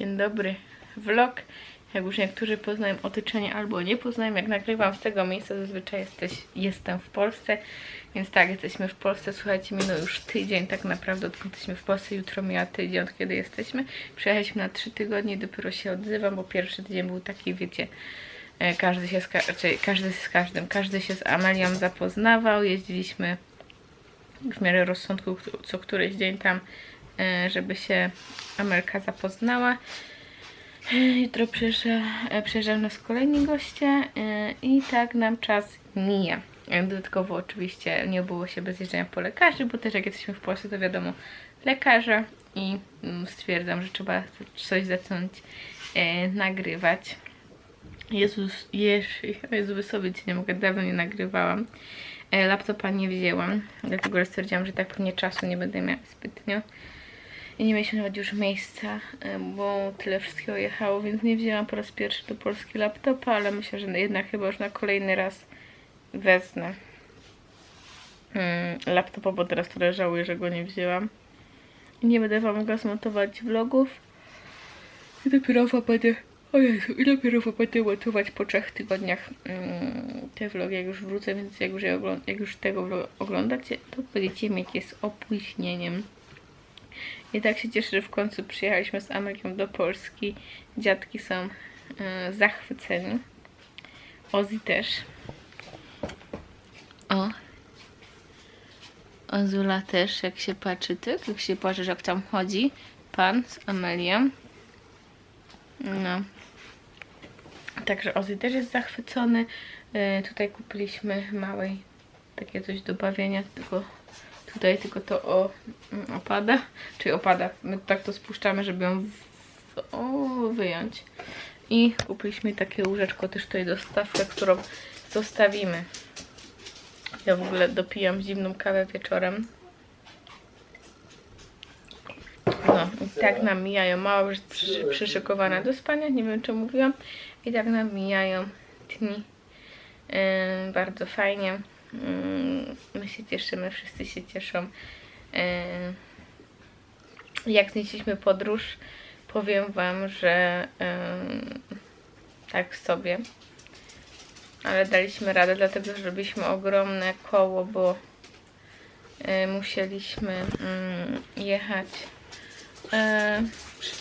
Dzień dobry. Vlog. Jak już niektórzy poznają otoczenie albo nie poznają, jak nagrywam z tego miejsca, zazwyczaj jesteś, jestem w Polsce. Więc tak, jesteśmy w Polsce. Słuchajcie, minął już tydzień tak naprawdę, odkąd jesteśmy w Polsce. Jutro mija tydzień, od kiedy jesteśmy. Przyjechaliśmy na trzy tygodnie, dopiero się odzywam, bo pierwszy tydzień był taki, wiecie, e, każdy się z, ka- każdy z każdym, każdy się z Amelią zapoznawał. Jeździliśmy w miarę rozsądku co któryś dzień tam, żeby się Amelka zapoznała. E, Jutro przyjeżdża, e, nas kolejni goście e, i tak nam czas mija. E, Dodatkowo oczywiście nie było się bez jeżdżenia po lekarzy, bo też jak jesteśmy w Polsce to wiadomo lekarze i mm, stwierdzam, że trzeba coś zacząć e, nagrywać. Jezus, Jezu, Jezu, wysłowić się nie mogę, dawno nie nagrywałam. E, Laptopa nie wzięłam, dlatego że stwierdziłam, że tak pewnie czasu nie będę miała zbytnio. I nie mieliśmy nawet już miejsca, e, bo tyle wszystkiego jechało, więc nie wzięłam po raz pierwszy do Polski laptopa, ale myślę, że jednak chyba już na kolejny raz wezmę mm, laptopa, bo teraz trochę żałuję, że go nie wzięłam. Nie będę wam mogła zmontować vlogów. I dopiero będę... O Jezu, i dopiero będę montować po trzech tygodniach mm, te vlogi, jak już wrócę, więc jak już, je jak już tego oglądacie, to będziecie mieć je z opóźnieniem. I tak się cieszę, że w końcu przyjechaliśmy z Ameryką do Polski. Dziadki są e, zachwyceni. Ozzy też. O. Ozula też, jak się patrzy, tak? Jak się patrzy, jak tam chodzi pan z Amelią. No. Także Ozzy też jest zachwycony. E, tutaj kupiliśmy małej takie coś do bawienia, tylko tutaj tylko to o, mm, opada, czyli opada. My tak to spuszczamy, żeby ją w, o, wyjąć. I kupiliśmy takie łóżeczko też tutaj dostawkę, którą zostawimy. Ja w ogóle dopijam zimną kawę wieczorem. No, i tak nam mijają. Mała już przy, do spania, nie wiem czy mówiłam. I tak nam mijają dni. Yy, bardzo fajnie. Yy, my się cieszymy, wszyscy się cieszą. Yy, jak znieśliśmy podróż, powiem Wam, że yy, tak sobie. Ale daliśmy radę, dlatego że robiliśmy ogromne koło, bo yy, musieliśmy yy, jechać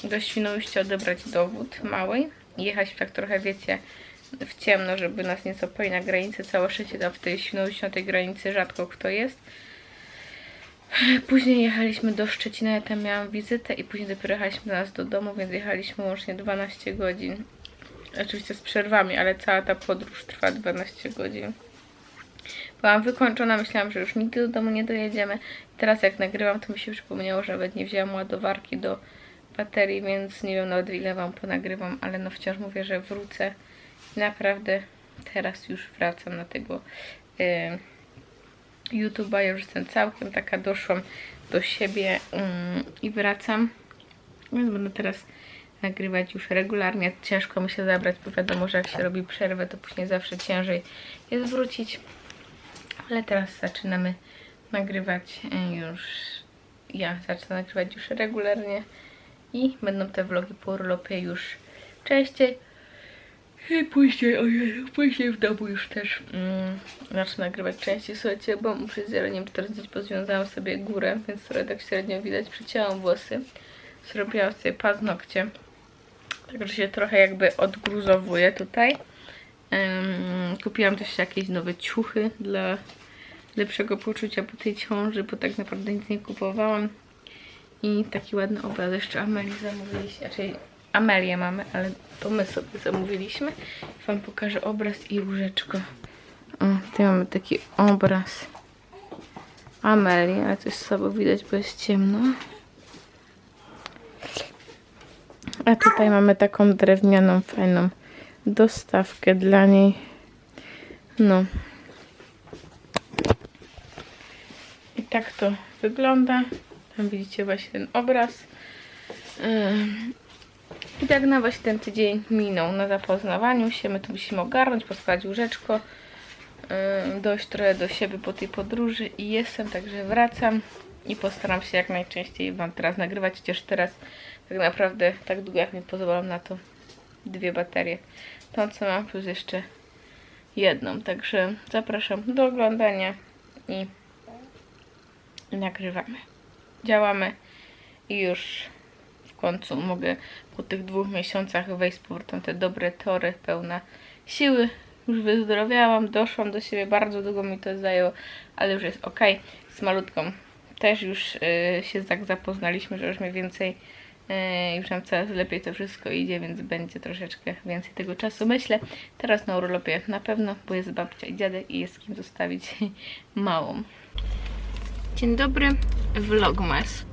do Świnoujścia odebrać dowód małej. Jechać tak trochę, wiecie, w ciemno, żeby nas nie zapali na granicy. Całe szczęście tam w tej Świnoujściu na tej granicy rzadko kto jest. Później jechaliśmy do Szczecina, ja tam miałam wizytę i później dopiero jechaliśmy do nas do domu, więc jechaliśmy łącznie 12 godzin. Oczywiście z przerwami, ale cała ta podróż trwa 12 godzin. Byłam wykończona, myślałam, że już nigdy do domu nie dojedziemy. Teraz jak nagrywam, to mi się przypomniało, że nawet nie wzięłam ładowarki do baterii, więc nie wiem nawet ile wam ponagrywam, ale no wciąż mówię, że wrócę. Naprawdę teraz już wracam na tego y, YouTube'a. Już jestem całkiem taka, doszłam do siebie ym, i wracam. Więc będę teraz nagrywać już regularnie. Ciężko mi się zabrać, bo wiadomo, że jak się robi przerwę, to później zawsze ciężej jest wrócić. Ale teraz zaczynamy nagrywać y, już. Ja zacznę nagrywać już regularnie i będą te vlogi po urlopie już częściej. I później, o Jezu, później w domu już też mm, zacznę nagrywać częściej. Słuchajcie, bo muszę z Jeleniem 40 pozwiązałam sobie górę, więc trochę tak średnio widać. Przycięłam włosy, zrobiłam sobie paznokcie. Także się trochę jakby odgruzowuję tutaj. Ym, kupiłam też jakieś nowe ciuchy dla lepszego poczucia po tej ciąży, bo tak naprawdę nic nie kupowałam. I taki ładny obraz jeszcze Amelii zamówiliśmy, raczej Amelię mamy, ale to my sobie zamówiliśmy. Wam pokażę obraz i łóżeczko. O, tutaj mamy taki obraz Amelii, ale coś słabo widać, bo jest ciemno. A tutaj mamy taką drewnianą, fajną dostawkę dla niej. No. I tak to wygląda. Tam widzicie właśnie ten obraz. Ym, I tak na właśnie ten tydzień minął na zapoznawaniu się. My tu musimy ogarnąć, poskładać łóżeczko. Ym, Dojść trochę do siebie po tej podróży i jestem, także wracam. i postaram się jak najczęściej Wam teraz nagrywać, chociaż teraz tak naprawdę tak długo jak mi pozwalam na to dwie baterie. Tą co mam plus jeszcze jedną, także zapraszam do oglądania i nagrywamy. Działamy i już końcu mogę po tych dwóch miesiącach wejść z powrotem te dobre tory, pełna siły. Już wyzdrowiałam, doszłam do siebie, bardzo długo mi to zajęło, ale już jest ok. Z malutką też już y, się tak zapoznaliśmy, że już mniej więcej y, już nam coraz lepiej to wszystko idzie, więc będzie troszeczkę więcej tego czasu. Myślę, teraz na urlopie na pewno, bo jest babcia i dziadek i jest kim zostawić małą. Dzień dobry, vlogmas.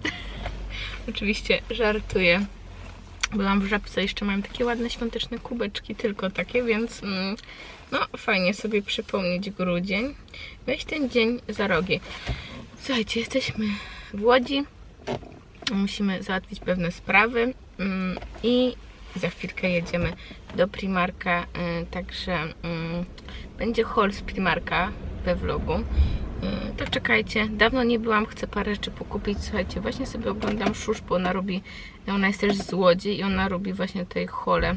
Oczywiście żartuję. Byłam w żabce, jeszcze mam takie ładne świąteczne kubeczki, tylko takie, więc mm, no fajnie sobie przypomnieć grudzień. Weź ten dzień za rogi. Słuchajcie, jesteśmy w Łodzi. Musimy załatwić pewne sprawy mm, i za chwilkę jedziemy do Primarka, y, także mm, będzie haul z Primarka we vlogu. Y, To czekajcie, dawno nie byłam, chcę parę rzeczy pokupić. Słuchajcie, właśnie sobie oglądam Szusz, bo ona robi, ona jest też z Łodzi i ona robi właśnie tej hole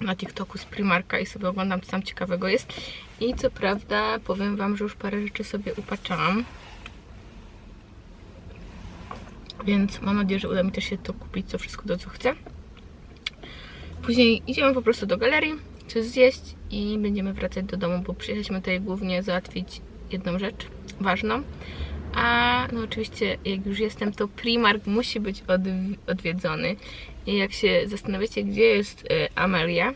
na TikToku z Primarka i sobie oglądam, co tam ciekawego jest. I co prawda, powiem Wam, że już parę rzeczy sobie upatrzałam. Więc mam nadzieję, że uda mi też się to kupić, co wszystko to, co chcę. Później idziemy po prostu do galerii, coś zjeść i będziemy wracać do domu, bo przyjechaliśmy tutaj głównie załatwić jedną rzecz ważną. A no oczywiście, jak już jestem, to Primark musi być odw- odwiedzony. I jak się zastanawiacie, gdzie jest y, Amelia,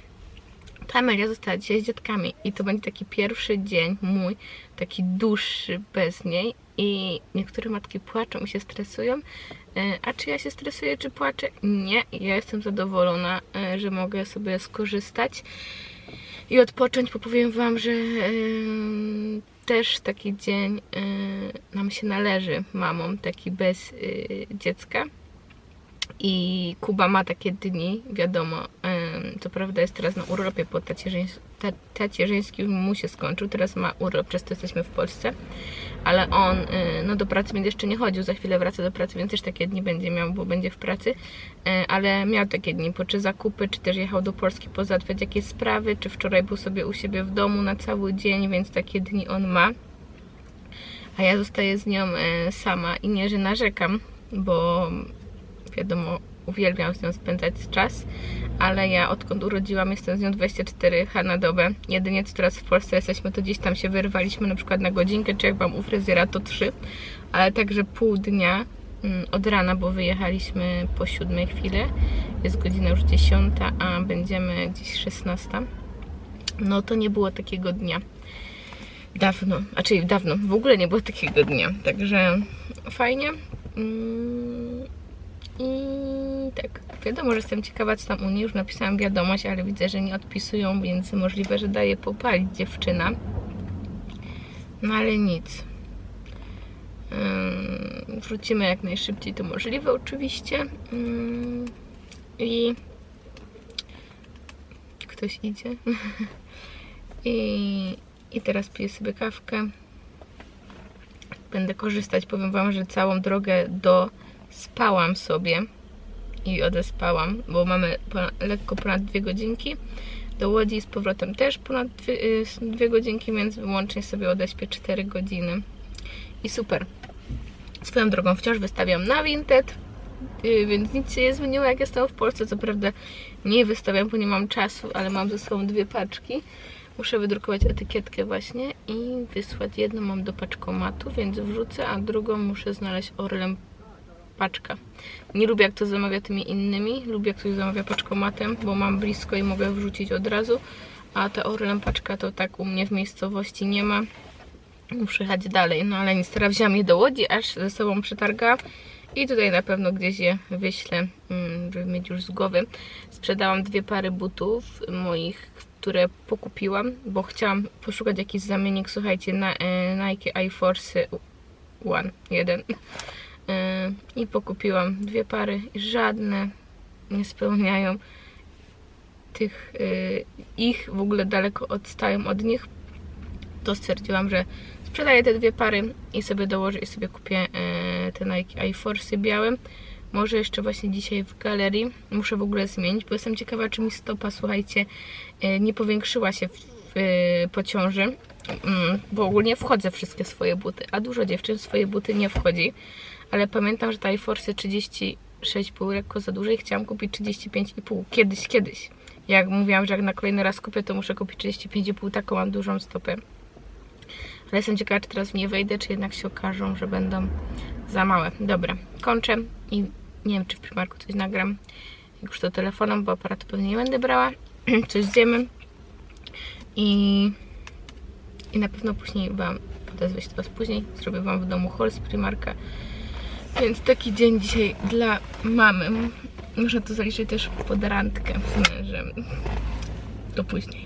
to Amelia została dzisiaj z dziadkami i to będzie taki pierwszy dzień mój, taki dłuższy bez niej i niektóre matki płaczą i się stresują. E, A czy ja się stresuję, czy płaczę? Nie, ja jestem zadowolona, e, że mogę sobie skorzystać i odpocząć, bo powiem Wam, że e, też taki dzień e, nam się należy mamom, taki bez e, dziecka. I Kuba ma takie dni, wiadomo, em, co prawda jest teraz na urlopie, bo tacierzyński, mu się skończył, teraz ma urlop, przez to jesteśmy w Polsce, ale on y, no, do pracy będzie jeszcze nie chodził, za chwilę wraca do pracy, więc też takie dni będzie miał, bo będzie w pracy, Y, ale miał takie dni, po czy zakupy, czy też jechał do Polski pozałatwiać jakieś sprawy, czy wczoraj był sobie u siebie w domu na cały dzień, więc takie dni on ma a ja zostaję z nią e, sama i nie, że narzekam, bo wiadomo, uwielbiam z nią spędzać czas, ale ja odkąd urodziłam jestem z nią 24H na dobę. Jedynie co teraz w Polsce jesteśmy, to gdzieś tam się wyrwaliśmy na przykład na godzinkę, czy jak byłam u fryzjera to 3, ale także pół dnia mm, od rana, bo wyjechaliśmy po siódmej chwilę, jest godzina już 10, a będziemy gdzieś 16. No to nie było takiego dnia. Dawno, a czyli dawno, w ogóle nie było takiego dnia, także fajnie. Mm, I tak, wiadomo, że jestem ciekawa, co tam u niej. Już napisałam wiadomość, ale widzę, że nie odpisują, więc możliwe, że daje popalić dziewczyna. No ale nic. Wrócimy jak najszybciej to możliwe, oczywiście. I ktoś idzie. I, I teraz piję sobie kawkę. Będę korzystać. Powiem Wam, że całą drogę do spałam sobie i odespałam, bo mamy ponad, lekko ponad dwie godzinki. Do Łodzi z powrotem też ponad dwie, y, dwie godzinki, więc łącznie sobie odeśpię 4 godziny. I super. Swoją drogą wciąż wystawiam na Vinted, y, więc nic się nie zmieniło jak jestem w Polsce. Co prawda nie wystawiam, bo nie mam czasu, ale mam ze sobą dwie paczki. Muszę wydrukować etykietkę właśnie i wysłać. Jedną mam do paczkomatu, więc wrzucę, a drugą muszę znaleźć Orlem paczka. Nie lubię jak to zamawia tymi innymi, lubię jak ktoś zamawia paczkomatem, bo mam blisko i mogę wrzucić od razu, a ta Orlem paczka to tak u mnie w miejscowości nie ma. Muszę jechać dalej, no ale nic, teraz wziąłem je do Łodzi, aż ze sobą przetargałam i tutaj na pewno gdzieś je wyślę, mm, żeby mieć już z głowy. Sprzedałam dwie pary butów moich, które pokupiłam, bo chciałam poszukać jakiś zamiennik, słuchajcie, na e, Nike Air Force One, jeden. E, I pokupiłam dwie pary i żadne nie spełniają tych y, ich, w ogóle daleko odstają od nich. To stwierdziłam, że sprzedaję te dwie pary i sobie dołożę i sobie kupię e, te Nike iForce białe. Może jeszcze właśnie dzisiaj w galerii. Muszę w ogóle zmienić, bo jestem ciekawa, czy mi stopa, słuchajcie, nie powiększyła się w, w, po ciąży. Mm, Bo ogólnie wchodzę wszystkie swoje buty, a dużo dziewczyn swoje buty nie wchodzi. Ale pamiętam, że ta iForce 36 były lekko za duże i chciałam kupić 35,5. Kiedyś, kiedyś. Jak mówiłam, że jak na kolejny raz kupię, to muszę kupić 35,5, taką mam dużą stopę. Ale jestem ciekawa, czy teraz w nie wejdę, czy jednak się okażą, że będą za małe. Dobra, kończę i nie wiem, czy w Primarku coś nagram. Jak już to telefonem, bo aparatu pewnie nie będę brała. coś zjemy. I, I na pewno później Wam odezwę się do Was później. Zrobię Wam w domu haul z Primarka. Więc taki dzień dzisiaj dla mamy. Muszę to zaliczyć też pod randkę z. To później.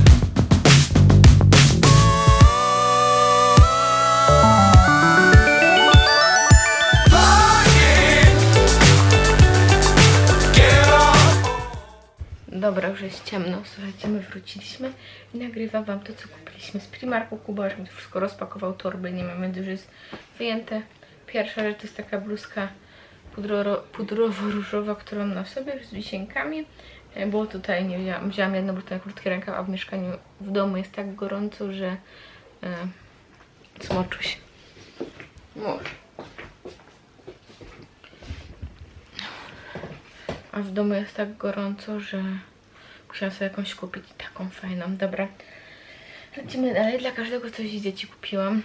Dobra, już jest ciemno. Słuchajcie, my wróciliśmy i nagrywam wam to, co kupiliśmy z Primarku. Kuba już mi to wszystko rozpakował, torby nie mamy, już jest wyjęte. Pierwsza rzecz to jest taka bluzka pudrowo-różowa, którą mam na sobie, z wisienkami. E, Bo tutaj nie wzięłam, wzięłam jedną bluzkę na krótki rękaw, a w mieszkaniu w domu jest tak gorąco, że e, smoczu się. Może. A w domu jest tak gorąco, że musiałam sobie jakąś kupić taką fajną. Dobra. Lecimy dalej. Dla każdego coś z dzieci kupiłam.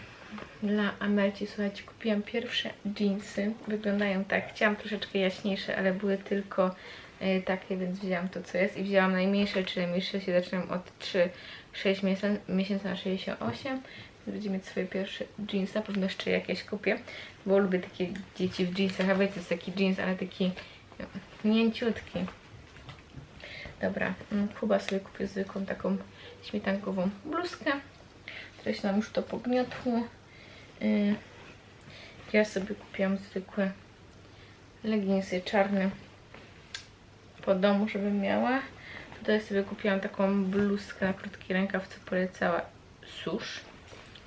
Dla Amelci, słuchajcie, kupiłam pierwsze jeansy. Wyglądają tak. Chciałam troszeczkę jaśniejsze, ale były tylko y, takie, więc wzięłam to, co jest. I wzięłam najmniejsze, czyli najmniejsze się zaczynają od 3-6 miesięcy, miesięcy na 68. Będzie mieć swoje pierwsze jeans. Na pewno jeszcze jakieś kupię, bo lubię takie dzieci w jeansach. A wiecie, jest taki jeans, ale taki mięciutki. Dobra, mm, Kuba sobie kupił zwykłą taką śmietankową bluzkę. Teraz nam już to pogniotło. Y, Ja sobie kupiłam zwykłe leginsy czarne po domu, żebym miała. Tutaj sobie kupiłam taką bluzkę na krótki rękaw, co polecała Susz.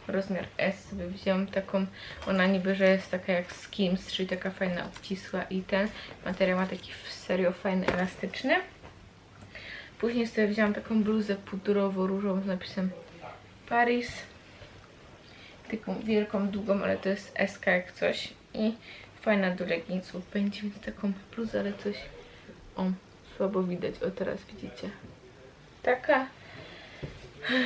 Rozmiar S sobie wzięłam taką, ona niby, że jest taka jak Skims, czyli taka fajna, obcisła i ten materiał ma taki serio fajny, elastyczny. Później sobie wzięłam taką bluzę pudrowo-różową z napisem Paris. Taką wielką, długą, ale to jest SK jak coś. I fajna do leginsów będzie, więc taką bluzę, ale coś... O, słabo widać. O, teraz widzicie. Taka.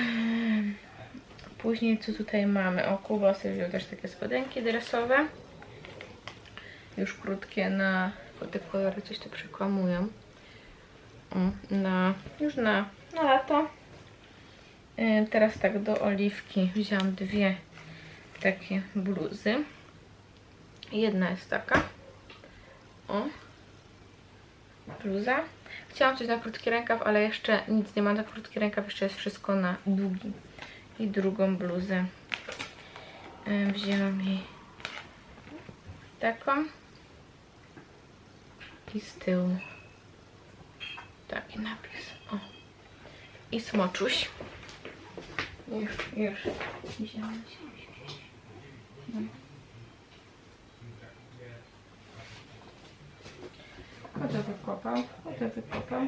Później co tutaj mamy? O, Kuba sobie wziął też takie spodenki dresowe. Już krótkie na... Bo te kolory coś tu przekłamują. Na... Już na, na lato. Yy, teraz tak do oliwki wziąłam dwie takie bluzy. Jedna jest taka. O. Bluza. Chciałam coś na krótki rękaw, ale jeszcze nic nie mam na krótki rękaw. Jeszcze jest wszystko na długi. I drugą bluzę. Yy, wzięłam jej taką. I z tyłu taki napis. O. I smoczuś. Już, już. Wzięłam się. Kto wykopał? Kto wykopał?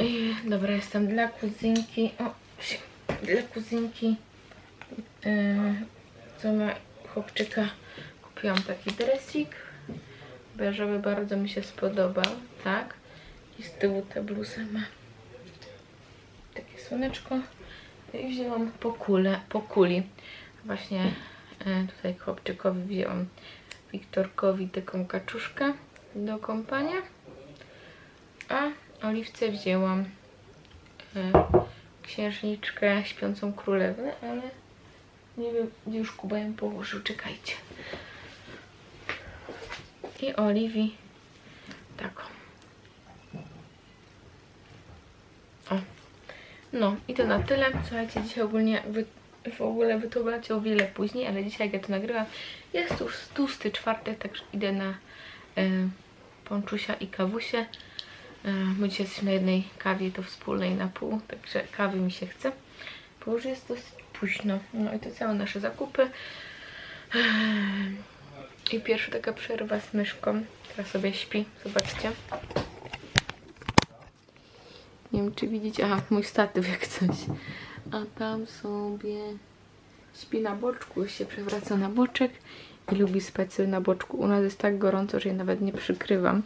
I, dobra, jestem dla kuzynki. O, dla kuzynki, yy, co ma chłopczyka, kupiłam taki dresik. Beżowy bardzo mi się spodobał, tak? I z tyłu ta bluza ma takie słoneczko. I wzięłam po, kule, po kuli. Właśnie e, tutaj chłopczykowi wzięłam Wiktorkowi taką kaczuszkę do kąpania. A Oliwce wzięłam e, księżniczkę, śpiącą królewę, ale nie wiem, już Kuba ją położył, czekajcie. I Oliwii taką. O. No i to na tyle. Słuchajcie, dzisiaj ogólnie wy, w ogóle wy to oglądacie o wiele później, ale dzisiaj jak ja to nagrywam, jest już tłusty czwartek, także idę na y, Ponczusia i Kawusie. Y, my dzisiaj jesteśmy na jednej kawie, to wspólnej na pół, także kawy mi się chce, bo już jest dosyć późno. No i to całe nasze zakupy. I pierwsza taka przerwa z myszką, która sobie śpi, zobaczcie. Nie wiem, czy widzicie. Aha, mój statyw jak coś. A tam sobie śpi na boczku, się przewraca na boczek i lubi spać na boczku. U nas jest tak gorąco, że jej nawet nie przykrywam.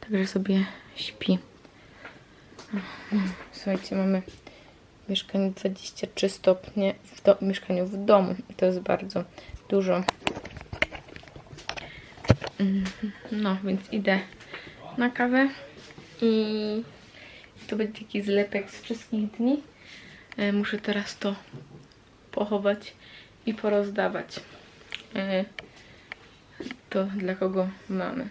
Także sobie śpi. Słuchajcie, mamy mieszkanie 23 stopnie w mieszkaniu w domu. To jest bardzo dużo. No, więc idę na kawę i to będzie taki zlepek z wszystkich dni. E, Muszę teraz to pochować i porozdawać. E, To dla kogo mamy.